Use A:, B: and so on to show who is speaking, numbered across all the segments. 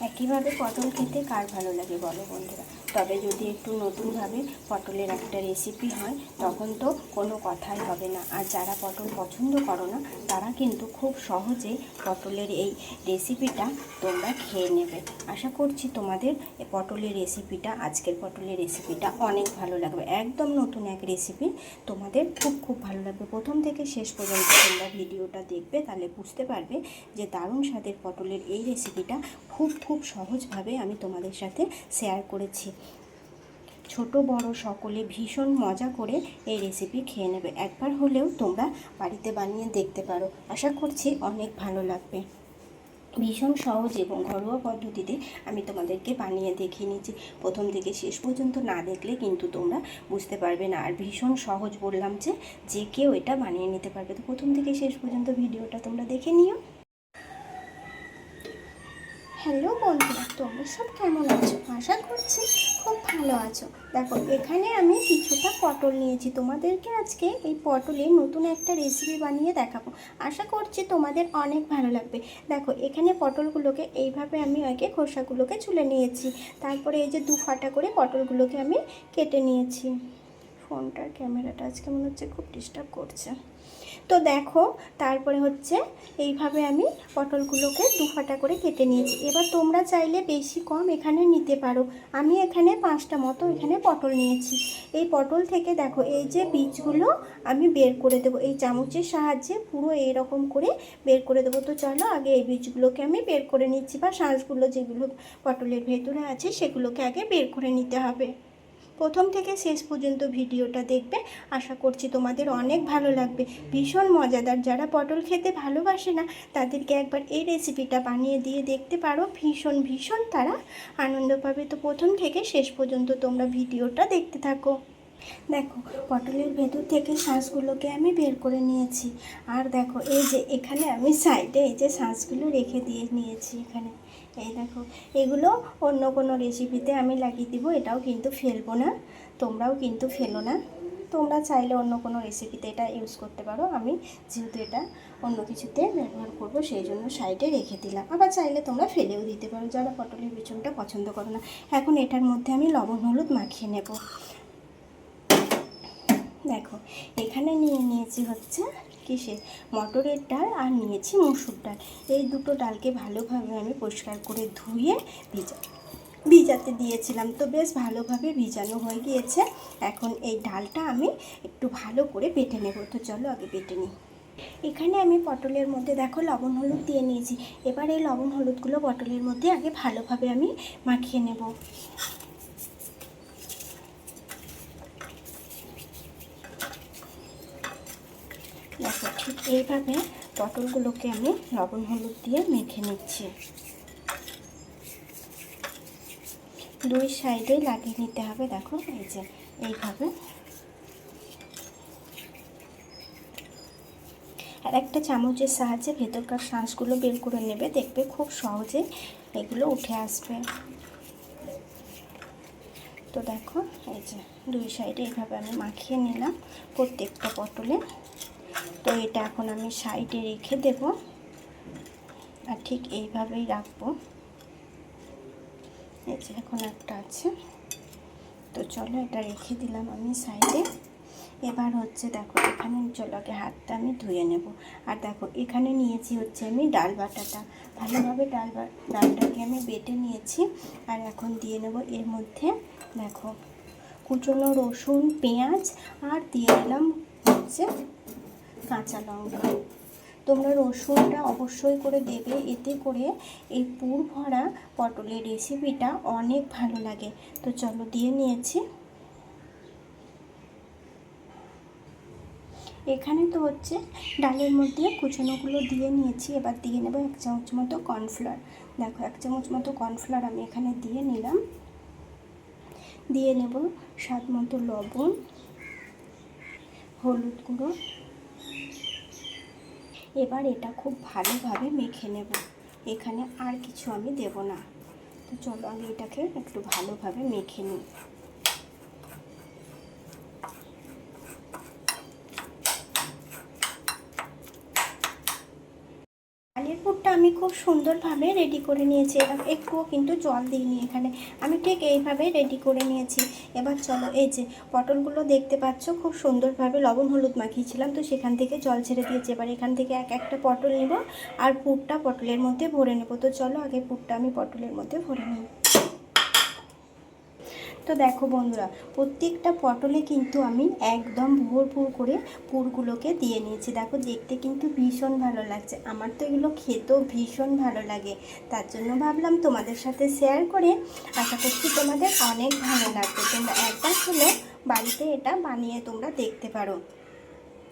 A: একইভাবে পটল খেতে কার ভালো লাগে বলো বন্ধুরা? তবে যদি একটু নতুনভাবে পটলের একটা রেসিপি হয়, তখন তো কোনো কথাই হবে না। আর যারা পটল পছন্দ করো না, তারা কিন্তু খুব সহজে পটলের এই রেসিপিটা তোমরা খেয়ে নেবে। আশা করছি তোমাদের পটলের রেসিপিটা আজকের পটলের রেসিপিটা অনেক ভালো লাগবে। একদম নতুন এক রেসিপি তোমাদের খুব খুব ভালো লাগবে। প্রথম থেকে শেষ পর্যন্ত তোমরা ভিডিওটা দেখবে, তাহলে বুঝতে পারবে যে দারুণ স্বাদের পটলের এই রেসিপিটা খুব খুব সহজভাবে আমি তোমাদের সাথে শেয়ার করেছি। ছোট, বড় সকলে ভীষণ মজা করে এই রেসিপি খেয়ে নেবে। একবার হলেও তোমরা বাড়িতে বানিয়ে দেখতে পারো। আশা করছি অনেক ভালো লাগবে। ভীষণ সহজ এবং ঘরোয়া পদ্ধতিতে আমি তোমাদেরকে বানিয়ে দেখিয়ে নিয়েছি প্রথম থেকে শেষ পর্যন্ত না দেখলে কিন্তু তোমরা বুঝতে পারবে না। আর ভীষণ সহজ বললাম যে যে কেউ এটা বানিয়ে নিতে পারবে। তো প্রথম থেকে শেষ পর্যন্ত ভিডিওটা তোমরা দেখে নিও। হ্যালো বন্ধুরা, তোমরা সব কেমন আছো? আশা করছি খুব ভালো আছো। দেখো, এখানে আমি কিছুটা পটল নিয়েছি। তোমাদেরকে আজকে এই পটলের নতুন একটা রেসিপি বানিয়ে দেখাবো। আশা করছি তোমাদের অনেক ভালো লাগবে। দেখো, এখানে পটলগুলোকে এইভাবে আমি আগে খোসাগুলোকে চুলে নিয়েছি। তারপরে এই যে দু ফাটা করে পটলগুলোকে আমি কেটে নিয়েছি। ফোনটার ক্যামেরাটা আজকে মনে হচ্ছে খুব ডিস্টার্ব করছে। তো দেখো, তারপরে হচ্ছে এইভাবে আমি পটলগুলোকে দু ফাটা করে কেটে নিয়েছি। এবার তোমরা চাইলে বেশি কম এখানে নিতে পারো। আমি এখানে পাঁচটা মতো এখানে পটল নিয়েছি। এই পটল থেকে দেখো, এই যে বীজগুলো আমি বের করে দেবো, এই চামচের সাহায্যে পুরো এইরকম করে বের করে দেবো। তো চলো, আগে এই বীজগুলোকে আমি বের করে নিচ্ছি বা শাঁসগুলো যেগুলো পটলের ভেতরে আছে, সেগুলোকে আগে বের করে নিতে হবে। প্রথম থেকে শেষ পর্যন্ত ভিডিওটা দেখবে। আশা করছি তোমাদের অনেক ভালো লাগবে। ভীষণ মজাদার। যারা পটল খেতে ভালোবাসে না, তাদেরকে একবার এই রেসিপিটা বানিয়ে দিয়ে দেখতে পারো। ভীষণ ভীষণ তারা আনন্দ পাবে। তো প্রথম থেকে শেষ পর্যন্ত তোমরা ভিডিওটা দেখতে থাকো। দেখো, পটলের ভেতর থেকে শাঁসগুলোকে আমি বের করে নিয়েছি। আর দেখো, এই যে এখানে আমি সাইডে এই যে শাঁসগুলো রেখে দিয়ে নিয়েছি এখানে। এই দেখো, এগুলো অন্য কোনো রেসিপিতে আমি লাগিয়ে দিব, এটাও কিন্তু ফেলব না, তোমরাও কিন্তু ফেলো না। তোমরা চাইলে অন্য কোনো রেসিপিতে এটা ইউজ করতে পারো, আমি যেহেতু এটা অন্য কিছুতে ব্যবহার করব, সেই জন্য সাইডে রেখে দিলাম। আবার চাইলে তোমরা ফেলেও দিতে পারো, যারা পটলের বিচুনটা পছন্দ করো না। এখন এটার মধ্যে আমি লবণ, হলুদ মাখিয়ে নেব। দেখো, এখানে নিয়ে নিয়েছি হচ্ছে কিসের মটরের ডাল আর নিয়েছি মুসুর ডাল। এই দুটো ডালকে ভালোভাবে আমি পরিষ্কার করে ধুয়ে ভিজা ভিজাতে দিয়েছিলাম। তো বেশ ভালোভাবে ভিজানো হয়ে গিয়েছে। এখন এই ডালটা আমি একটু ভালো করে বেটে নেব। তো চলো আগে বেটে নিই। এখানে আমি পটলের মধ্যে দেখো লবণ হলুদ দিয়ে নিয়েছি। এবার এই লবণ হলুদগুলো পটলের মধ্যে আগে ভালোভাবে আমি মাখিয়ে নেব দেখো ঠিক এইভাবে পটলগুলোকে আমি লবণ হলুদ দিয়ে মেখে নিচ্ছি। দুই সাইডে লাগিয়ে নিতে হবে, দেখো, এই যে এইভাবে। আর একটা চামচের সাহায্যে ভেতরকার শাঁসগুলো বের করে নেবে, দেখবে খুব সহজে এগুলো উঠে আসবে। তো দেখো, এই যে দুই সাইডে এইভাবে আমি মাখিয়ে নিলাম প্রত্যেকটা পটলে। তো এটা এখন আমি সাইডে রেখে দেব আর ঠিক এইভাবেই রাখব। এই যে এখন একটা আছে। তো চলো এটা রেখে দিলাম আমি সাইডে। এবার হচ্ছে দেখো এখানে চলো হাতটা আমি ধুয়ে নেব। আর দেখো এখানে নিয়েছি হচ্ছে আমি ডাল বাটাটা। ভালোভাবে ডাল ডালটাকে আমি বেটে নিয়েছি। আর এখন দিয়ে নেব এর মধ্যে দেখো কুচনো রসুন, পেঁয়াজ আর দিয়ে দিলাম হচ্ছে কাঁচা লঙ্কা। তোমরা রসুনটা অবশ্যই করে দেবে, এতে করে এই পুর ভরা পটলের রেসিপিটা অনেক ভালো লাগে। তো চলো দিয়ে নিয়েছি। এখানে তো হচ্ছে ডালের মধ্যে কুচানোগুলো দিয়ে নিয়েছি, এবার দিয়ে নেব এক চামচ মতো কর্নফ্লাওয়ার দেখো, এক চামচ মতো কর্নফ্লাওয়ার আমি এখানে দিয়ে নিলাম। দিয়ে নেব স্বাদ মতো লবণ, হলুদ গুঁড়ো এবার এটা খুব ভালোভাবে মেখে নেব। এখানে আর কিছু আমি দেব না। তো চলো আমি এটাকে একটু ভালোভাবে মেখে নিই ডালের পুরটা আমি খুব সুন্দরভাবে রেডি করে নিয়েছি। এবার একটুও কিন্তু জল দিইনি এখানে। আমি ঠিক এইভাবে রেডি করে নিয়েছি। এবার চলো, এই যে পটলগুলো দেখতে পাচ্ছ, খুব সুন্দরভাবে লবণ হলুদ মাখিয়েছিলাম, তো সেখান থেকে জল ছেড়ে দিয়েছি। এবার এখান থেকে এক একটা পটল নেব আর পুরটা পটলের মধ্যে ভরে নেব। তো চলো, আগে পুরটা আমি পটলের মধ্যে ভরে নিই। তো দেখো বন্ধুরা, প্রত্যেকটা পটলে কিন্তু আমি একদম ভরপুর করে পুরগুলোকে দিয়ে নিয়েছি। দেখো, দেখতে কিন্তু ভীষণ ভালো লাগছে। আমার তো এগুলো খেতেও ভীষণ ভালো লাগে। তার জন্য ভাবলাম তোমাদের সাথে শেয়ার করে আশা করছি তোমাদের অনেক ভালো লাগবে। তোমরা একবার হলেও বাড়িতে এটা বানিয়ে তোমরা দেখতে পারো।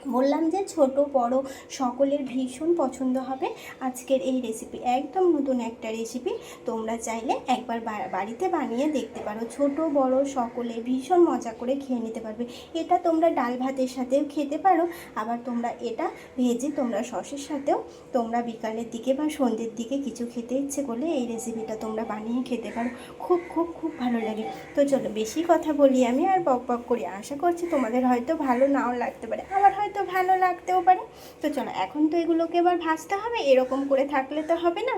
A: বললাম যে ছোট, বড় সকলের ভীষণ পছন্দ হবে। আজকের এই রেসিপি একদম নতুন একটা রেসিপি তোমরা চাইলে একবার বাড়িতে বানিয়ে দেখতে পারো। ছোট, বড় সকলে ভীষণ মজা করে খেয়ে নিতে পারবে। এটা তোমরা ডাল ভাতের সাথেও খেতে পারো। আবার তোমরা এটা ভেজে তোমরা সসের সাথেও তোমরা বিকালের দিকে বা সন্ধ্যের দিকে কিছু খেতে ইচ্ছে করলে এই রেসিপিটা তোমরা বানিয়ে খেতে পারো। খুব খুব খুব ভালো লাগে। তো চলো বেশি কথা বলি আমি আর বক বক করি। আশা করছি তোমাদের হয়তো ভালো নাও লাগতে পারে। আবার হয়তো ভালো লাগতেও পারে। তো চলো, এখন তো এগুলোকে এবার ভাজতে হবে, এরকম করে থাকলে তো হবে না।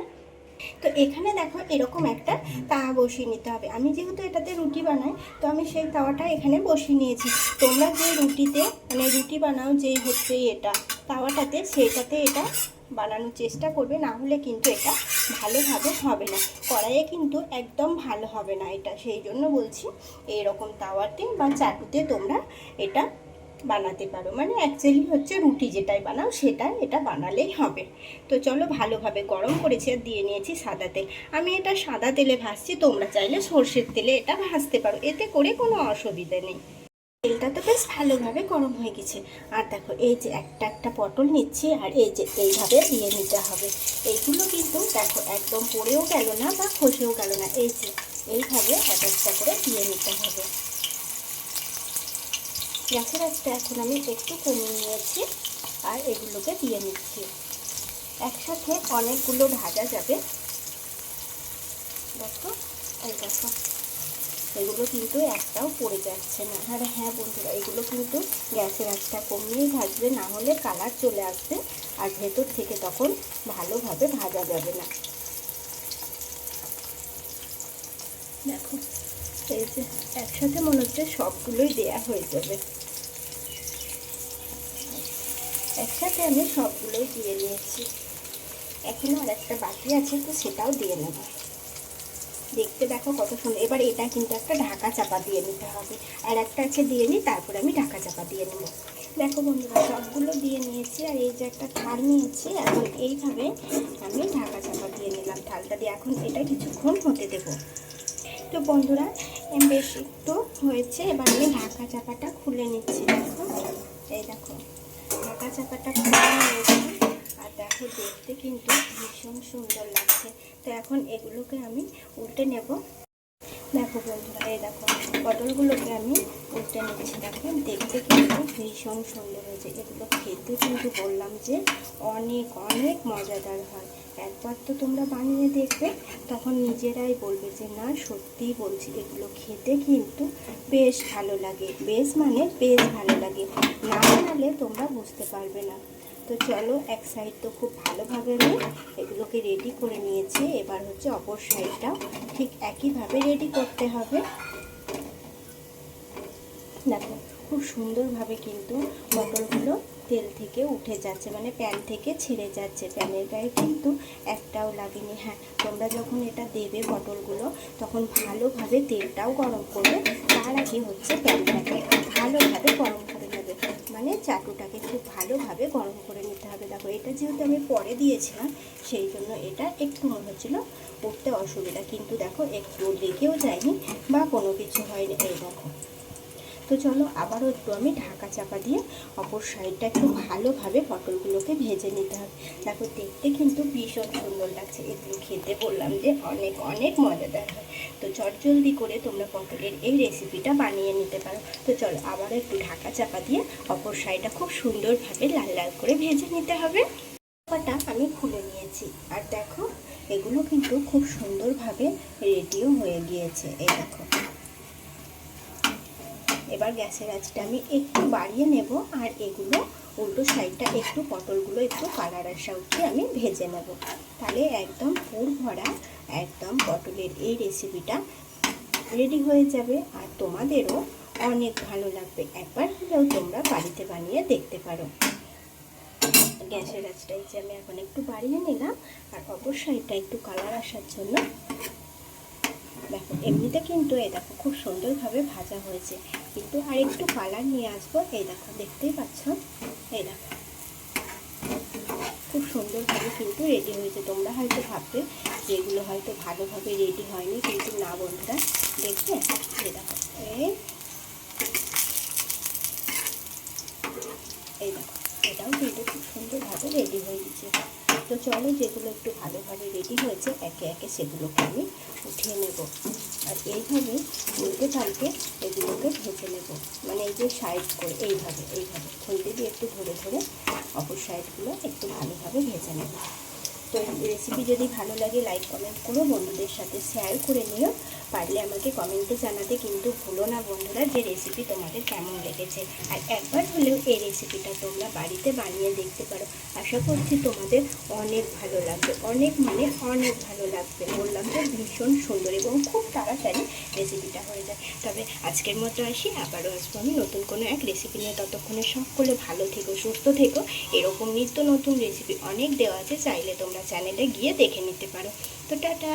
A: তো এখানে দেখো এরকম একটা তাওয়া বসিয়ে নিতে হবে। আমি যেহেতু এটাতে রুটি বানাই, তো আমি সেই তাওয়াটা এখানে বসিয়ে নিয়েছি। তোমরা যে রুটিতে মানে রুটি বানাও যে হচ্ছে এটা, তাওয়াটাতে সেটাতে এটা বানানোর চেষ্টা করবে, না হলে কিন্তু এটা ভালোভাবে হবে না। কড়াইয়ে কিন্তু একদম ভালো হবে না এটা, সেই জন্য বলছি, এইরকম তাওয়াতে বা চাটুতে তোমরা এটা বানাতে পারো। মানে অ্যাকচুয়ালি হচ্ছে রুটি যেটাই বানাও সেটা এটা বানালেই হবে। তো চলো ভালোভাবে গরম করেছি আর দিয়ে নিয়েছি সাদা তেল। আমি এটা সাদা তেলে ভাজছি, তোমরা চাইলে সর্ষের তেলে এটা ভাজতে পারো। এতে করে কোনো অসুবিধা নেই। তেলটা তো বেশ ভালোভাবে গরম হয়ে গেছে। আর দেখো, এই যে একটা একটা পটল নিচ্ছি আর এই যে এইভাবে দিয়ে নিতে হবে। এইগুলো কিন্তু দেখো একদম পড়েও গেল না বা খসেও গেল না। এই যে, এইভাবে এক একটা করে দিয়ে নিতে হবে। গ্যাসের আঁচটা এখন আমি একটু কমিয়ে নিয়েছি আর এগুলোকে দিয়ে নিচ্ছি। একসাথে অনেকগুলো ভাজা যাবে। দেখো, এই দেখো, এগুলো কিন্তু একটাও পড়ে যাচ্ছে না। আর হ্যাঁ বন্ধুরা, এগুলো কিন্তু গ্যাসের আঁচটা কমিয়েই ভাজবে, না হলে কালার চলে আসবে আর ভেতর থেকে তখন ভালোভাবে ভাজা যাবে না। দেখো এই যে একসাথে মনে হচ্ছে সবগুলোই দেয়া হয়ে যাবে। একসাথে আমি সবগুলোই দিয়ে নিয়েছি। এখন আর একটা বাকি আছে, তো সেটাও দিয়ে নেব। দেখতে দেখো কত সুন্দর। এবার এটা কিন্তু একটা ঢাকা চাপা দিয়ে নিতে হবে। আর একটা আছে দিয়ে নিই, তারপরে আমি ঢাকা চাপা দিয়ে নেব। দেখো বন্ধুরা, সবগুলো দিয়ে নিয়েছি আর এই যে একটা থাল নিয়েছি। এখন এইভাবে আমি ঢাকা চাপা দিয়ে নিলাম থালটা দিয়ে। এখন এটা কিছুক্ষণ হতে দেবো। তো বন্ধুরা বেশি একটু হয়েছে, এবার আমি ঢাকা চাপাটা খুলে নিচ্ছি, দেখো। এই দেখো, ঢাকা চাপাটা খুলে আর দেখো, দেখতে কিন্তু ভীষণ সুন্দর লাগছে। তো এখন এগুলোকে আমি উল্টে নেব। দেখো বন্ধুরা, এই দেখো, পটলগুলোকে আমি উল্টে নিচ্ছি। দেখো, দেখতে কিন্তু ভীষণ সুন্দর হয়েছে। এগুলো খেতে কিন্তু বললাম যে অনেক অনেক মজাদার হয়। একবার তো তোমরা বানিয়ে দেখবে, তখন নিজেরাই বলবে যে না, সত্যিই বলছি, এগুলো খেতে কিন্তু বেশ ভালো লাগে। বেশ মানে বেশ ভালো লাগে। না বানালে তোমরা বুঝতে পারবে না। তো চলো, এক সাইড তো খুব ভালোভাবে আমি এগুলোকে রেডি করে নিয়েছি। এবার হচ্ছে অপর সাইডটাও ঠিক একইভাবে রেডি করতে হবে। দেখো, খুব সুন্দরভাবে কিন্তু পটলগুলো তেল থেকে উঠে যাচ্ছে মানে প্যান থেকে ছেড়ে যাচ্ছে। প্যানের গায়ে কিন্তু একটাও লাগেনি। হ্যাঁ তোমরা যখন এটা দেবে পটলগুলো তখন ভালোভাবে তেলটাও গরম করবে। তার আগে হচ্ছে প্যানটাকে ভালোভাবে গরম করে নেবে মানে চাটুটাকে খুব ভালোভাবে গরম করে নিতে হবে। দেখো, এটা যেহেতু আমি পরে দিয়েছিলাম, সেই জন্য এটা একটু মনে হচ্ছিল উঠতে অসুবিধা। কিন্তু দেখো, একটু লেগেও যায়নি বা কোনো কিছু হয়নি। এই দেখো তো চলো আবারও একটু আমি ঢাকা চাপা দিয়ে অপর সাইডটা একটু ভালোভাবে পটলগুলোকে ভেজে নিতে হবে। দেখো দেখতে কিন্তু ভীষণ সুন্দর লাগছে। এগুলো খেতে বললাম যে অনেক অনেক মজাদার হয়। তো চটজলদি করে তোমরা পটলের এই রেসিপিটা বানিয়ে নিতে পারো। তো চলো আবারও একটু ঢাকা চাপা দিয়ে অপর সাইডটা খুব সুন্দরভাবে লাল লাল করে ভেজে নিতে হবে। চাপাটা আমি খুলে নিয়েছি। আর দেখো, এগুলো কিন্তু খুব সুন্দরভাবে রেডিও হয়ে গিয়েছে। এই দেখো। এবার গ্যাসের আঁচটা আমি একটু বাড়িয়ে নেব আর এগুলো উল্টো সাইডটা একটু পটলগুলো একটু কালার আসা অবধি আমি ভেজে নেব। তাহলে একদম পুর ভরা, একদম পটলের এই রেসিপিটা রেডি হয়ে যাবে আর তোমাদেরও অনেক ভালো লাগবে। একবার হলেও তোমরা বাড়িতে বানিয়ে দেখতে পারো। গ্যাসের আঁচটা এই যে আমি এখন একটু বাড়িয়ে নিলাম আর অবশ্যই এটা একটু কালার আসার জন্য দেখো, এমনিতে কিন্তু এই দেখো খুব সুন্দরভাবে ভাজা হয়েছে। কিন্তু আর একটু কালার নিয়ে আসব। এই দেখো, দেখতেই পাচ্ছ? এই দেখো। খুব সুন্দরভাবে কিন্তু রেডি হয়েছে। তোমরা হয়তো ভাববে যে এগুলো হয়তো ভালোভাবে রেডি হয়নি, কিন্তু না বন্ধুরা, দেখবে? এই দেখো এই দেখো। এটাও কিন্তু খুব সুন্দরভাবে রেডি হয়ে গেছে। তো চলো যেগুলো একটু ভালোভাবে রেডি হয়েছে, একে একে সেগুলোকে আমি উঠিয়ে নেব। আর এইভাবে উল্টে পাল্টে এগুলোকে ভেজে নেব। মানে এই যে সাইড করে, এইভাবে এইভাবে। খুলতে দিয়ে একটু ধরে ধরে অপর সাইডগুলো একটু ভালোভাবে ভেজে নেব। তো রেসিপি যদি ভালো লাগে লাইক কমেন্ট করো। বন্ধুদের সাথে শেয়ার করে নিও। পারলে আমাকে কমেন্টে জানাতে কিন্তু ভুলো না বন্ধুরা যে রেসিপি তোমাদের কেমন লেগেছে। আর একবার হলেও এই রেসিপিটা তোমরা বাড়িতে বানিয়ে দেখতে পারো। আশা করছি তোমাদের অনেক ভালো লাগবে। অনেক মানে অনেক ভালো লাগবে। বললাম যে ভীষণ সুন্দর এবং খুব তাড়াতাড়ি রেসিপিটা হয়ে যায়। তবে আজকের মতো আসি। আবারও আসব আমি নতুন কোনো এক রেসিপি নিয়ে। ততক্ষণে সকলে ভালো থেকো, সুস্থ থেকো। এরকম নিত্য নতুন রেসিপি অনেক দেওয়া আছে। চাইলে তোমরা চ্যানেলে গিয়ে দেখে নিতে পারো। তো টাটা!